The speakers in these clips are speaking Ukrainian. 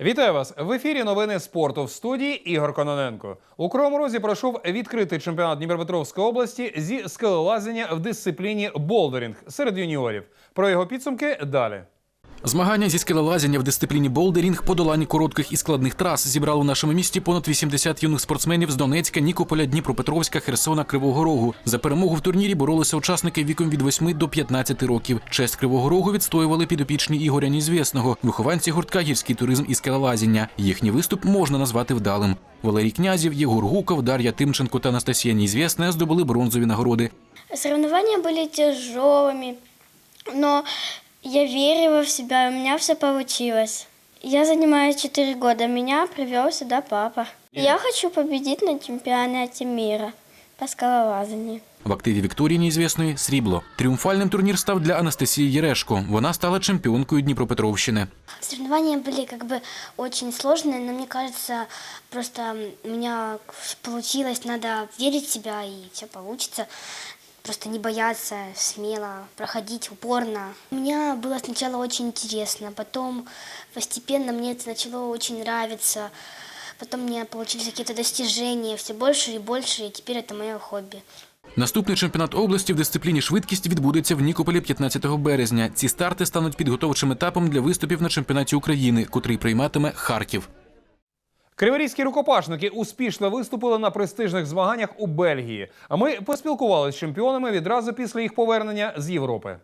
Вітаю вас в ефірі. Новини спорту в студії Ігор Кононенко. У Кривому Розі пройшов відкритий чемпіонат Дніпропетровської області зі скелелазення в дисципліні болдерінг серед юніорів. Про його підсумки далі. Змагання зі скелелазіння в дисципліні болдерінг, подолання коротких і складних трас зібрали у нашому місті понад 80 юних спортсменів з Донецька, Нікополя, Дніпропетровська, Херсона, Кривого Рогу. За перемогу в турнірі боролися учасники віком від 8 до 15 років. Честь Кривого Рогу відстоювали підопічні Ігоря Нізвісного, вихованці гуртка гірський туризм і скелелазіння. Їхній виступ можна назвати вдалим. Валерій Князів, Єгор Гуков, Дар'я Тимченко та Анастасія Нізвісна здобули бронзові нагороди. Соревнования были тяжелыми, но я верила в себя, и у меня все получилось. Я занимаюсь 4 года, меня привел сюда папа. Я хочу победить на чемпионате мира по скалолазанию. В активі Вікторії Неізвісної срібло. Тріумфальним турнір став для Анастасії Єрешко. Вона стала чемпіонкою Дніпропетровщини. Соревнования были как бы очень сложные, но мне кажется, просто у меня получилось, надо верить в себя и все получится. Просто не бояться, смело проходить упорно. Мне было сначала очень интересно, потом постепенно мне это начало очень нравиться. Потом у меня получились какие-то достижения, все больше и больше, и теперь это мое хобби. Наступний чемпіонат області в дисципліні швидкість відбудеться в Нікополі 15 березня. Ці старти стануть підготовчим етапом для виступів на чемпіонаті України, котрий прийматиме Харків. Криворізькі рукопашники успішно виступили на престижних змаганнях у Бельгії. А ми поспілкувалися з чемпіонами відразу після їх повернення з Європи.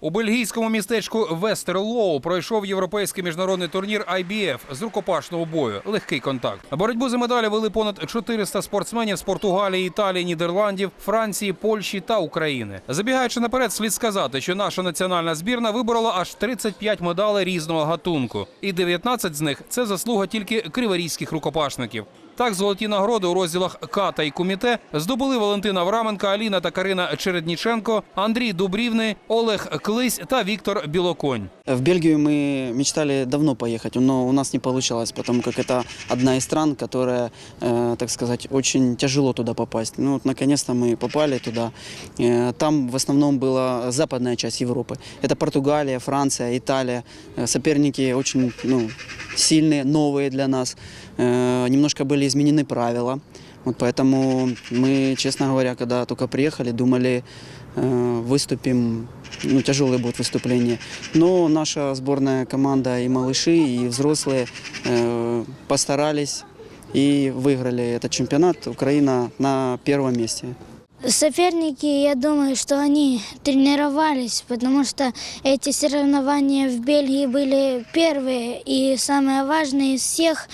У бельгійському містечку Вестерлоу пройшов європейський міжнародний турнір IBF з рукопашного бою. Легкий контакт. Боротьбу за медалі вели понад 400 спортсменів з Португалії, Італії, Нідерландів, Франції, Польщі та України. Забігаючи наперед, слід сказати, що наша національна збірна виборола аж 35 медалей різного гатунку, і 19 з них це заслуга тільки криворізьких рукопашників. Так, золоті нагороди у розділах ката і куміте здобули Валентина Враменка, Аліна та Карина Чередніченко, Андрій Дубрівний, Олег Клись та Віктор Білоконь. В Бельгию мы мечтали давно поехать, но у нас не получалось, потому как это одна из стран, которая, э, так сказать, очень тяжело туда попасть. Ну вот, наконец-то мы попали туда. Э, Там в основном была западная часть Европы. Это Португалия, Франция, Италия. Э, Соперники очень ну, сильные, новые для нас. Э, Немножко были изменены правила. Вот поэтому мы, честно говоря, когда только приехали, думали, э, выступим, ну, тяжелые будут выступления. Но наша сборная команда и малыши, и взрослые э, постарались и выиграли этот чемпионат. Украина на первом месте. Соперники, я думаю, что они тренировались, потому что эти соревнования в Бельгии были первые и самые важные из всех.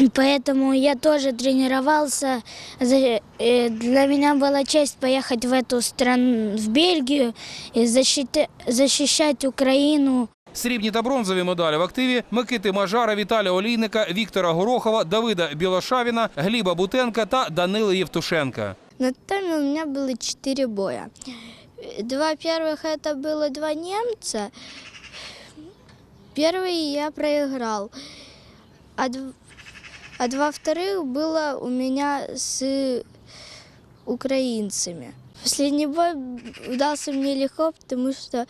И Поэтому я тоже тренировался. За- э, Для меня была честь поехать в эту страну, в Бельгию, и защита- защищать Украину. Срібні та бронзові медалі в активі Микити Мажара, Віталія Олійника, Віктора Горохова, Давида Білошавіна, Гліба Бутенка та Данили Євтушенка. На тайме у меня было четыре боя. Два первых это было два немца. Первый я проиграл, а, дв- а два вторых было у меня с украинцами. Последний бой удался мне легко, потому что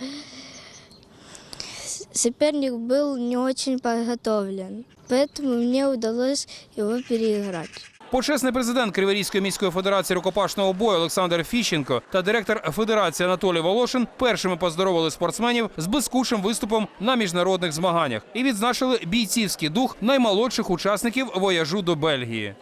соперник был не очень подготовлен. Поэтому мне удалось его переиграть. Почесний президент Криворізької міської федерації рукопашного бою Олександр Фіщенко та директор федерації Анатолій Волошин першими поздоровили спортсменів з блискучим виступом на міжнародних змаганнях і відзначили бійцівський дух наймолодших учасників вояжу до Бельгії.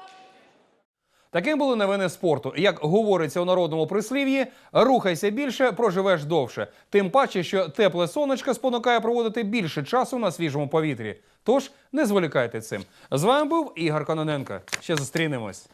Таким були новини спорту. Як говориться у народному прислів'ї, рухайся більше, проживеш довше. Тим паче, що тепле сонечко спонукає проводити більше часу на свіжому повітрі. Тож не зволікайте цим. З вами був Ігор Кононенко. Ще зустрінемось.